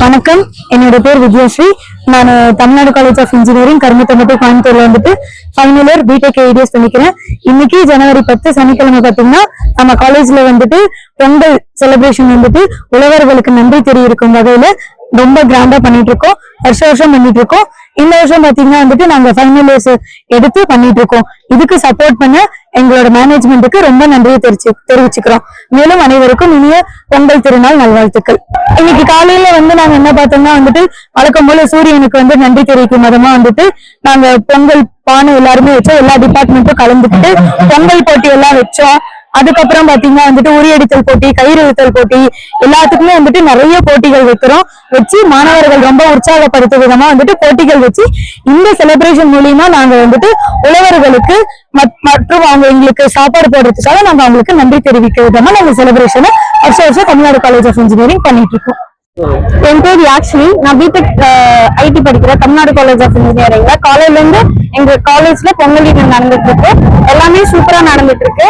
வணக்கம். என்னோட பேர் வித்யாஸ்ரீ. நான் Tamil Nadu college of engineering Karumathampatti கோயம்புத்தூர்ல வந்துட்டு ஃபைனல் இயர் பிடெக் ஐடிஎஸ் பண்ணிக்கிறேன். இன்னைக்கு ஜனவரி பத்து சனிக்கிழமை பார்த்தீங்கன்னா நம்ம காலேஜ்ல வந்துட்டு பொங்கல் செலிப்ரேஷன் வந்துட்டு உழவர்களுக்கு நன்றி தெரிவிக்கும் வகையில ரொம்ப கிராண்டா பண்ணிட்டு இருக்கோம் வருஷ வருஷம் பண்ணிட்டு இருக்கோம் இந்த வருஷம் பாத்தீங்கன்னா வந்துட்டு நாங்க ஃபைனல் இயர்ஸ் எடுத்து பண்ணிட்டு இருக்கோம் இதுக்கு சப்போர்ட் பண்ண எங்களோட மேனேஜ்மெண்ட்டுக்கு ரொம்ப நன்றியை தெரிச்சு தெரிவிச்சுக்கிறோம். மேலும் அனைவருக்கும் இனிய பொங்கல் திருநாள் நல்வாழ்த்துக்கள். இன்னைக்கு காலையில வந்து நாங்க என்ன பார்த்தோம்னா வந்துட்டு வழக்கம் போல சூரியனுக்கு வந்து நன்றி தெரிவிக்கும் விதமா வந்துட்டு நாங்க பொங்கல் பானை எல்லாருமே வச்சோம். எல்லா டிபார்ட்மெண்ட்டும் கலந்துக்கிட்டு பொங்கல் போட்டி எல்லாம் வச்சோம். அதுக்கப்புறம் பாத்தீங்கன்னா வந்துட்டு உரியடித்தல் போட்டி கயிறு இழுத்தல் போட்டி எல்லாத்துக்குமே வந்துட்டு நிறைய போட்டிகள் வைக்கிறோம். வச்சு மாணவர்கள் ரொம்ப உற்சாகப்படுத்த விதமா வந்துட்டு போட்டிகள் வச்சு இந்த செலிப்ரேஷன் மூலியமா நாங்க வந்துட்டு உழவர்களுக்கு மத்- மற்றும் அவங்க எங்களுக்கு சாப்பாடு போடுறதுக்காக நாங்க அவங்களுக்கு நன்றி தெரிவிக்க விதமா நாங்க செலிப்ரேஷனை வருஷம் வருஷம் தமிழ்நாடு காலேஜ் ஆஃப் இன்ஜினியரிங் பண்ணிட்டு இருக்கோம். என் பேர் யாக்ஷினி. நான் பிடெக் ஐடி படிக்கிறேன். தமிழ்நாடு காலேஜ் ஆஃப் இன்ஜினியரிங்ல காலையில இருந்து எங்க காலேஜ்ல பொங்கல் ஈவெண்ட் நடந்துட்டு இருக்கு. எல்லாமே சூப்பரா நடந்துட்டு இருக்கு.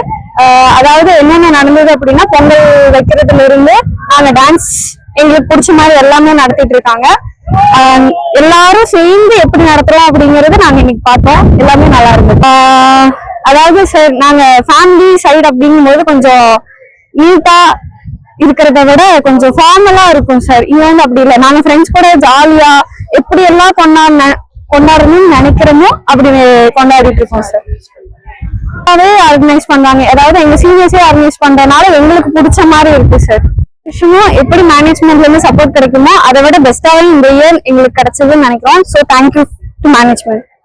அதாவது என்னென்ன நடந்தது அப்படின்னா பொங்கல் வைக்கிறதுல இருந்து நாங்க டான்ஸ் எங்களுக்கு பிடிச்ச மாதிரி எல்லாமே நடத்திட்டு இருக்காங்க. எல்லாரும் சேர்ந்து எப்படி நடத்துறோம் அப்படிங்கறது நாங்க இன்னைக்கு பார்த்தோம். எல்லாமே நல்லா இருந்தது. அதாவது சார் நாங்க ஃபேமிலி சைடு அப்படிங்கும்போது கொஞ்சம் நீட்டா இருக்கிறத விட கொஞ்சம் ஃபார்மலா இருக்கும் சார் இது வந்து அப்படி இல்லை. நாங்க ஃப்ரெண்ட்ஸ் கூட ஜாலியா எப்படி எல்லாம் கொண்டாட கொண்டாடணும்னு நினைக்கிறோமோ அப்படி கொண்டாடிட்டு இருக்கோம் சார் அதே ஆர்கனைஸ் பண்றாங்க. அதாவது எங்க சீனியர்ஸே ஆர்கனைஸ் பண்றதுனால எங்களுக்கு பிடிச்ச மாதிரி இருக்கு சார் விஷயமும் எப்படி மேனேஜ்மெண்ட்ல இருந்து சப்போர்ட் கிடைக்குமோ அதை விட பெஸ்டாவே இந்த இயர் எங்களுக்கு கிடைச்சதுன்னு நினைக்கிறோம். So thank you to management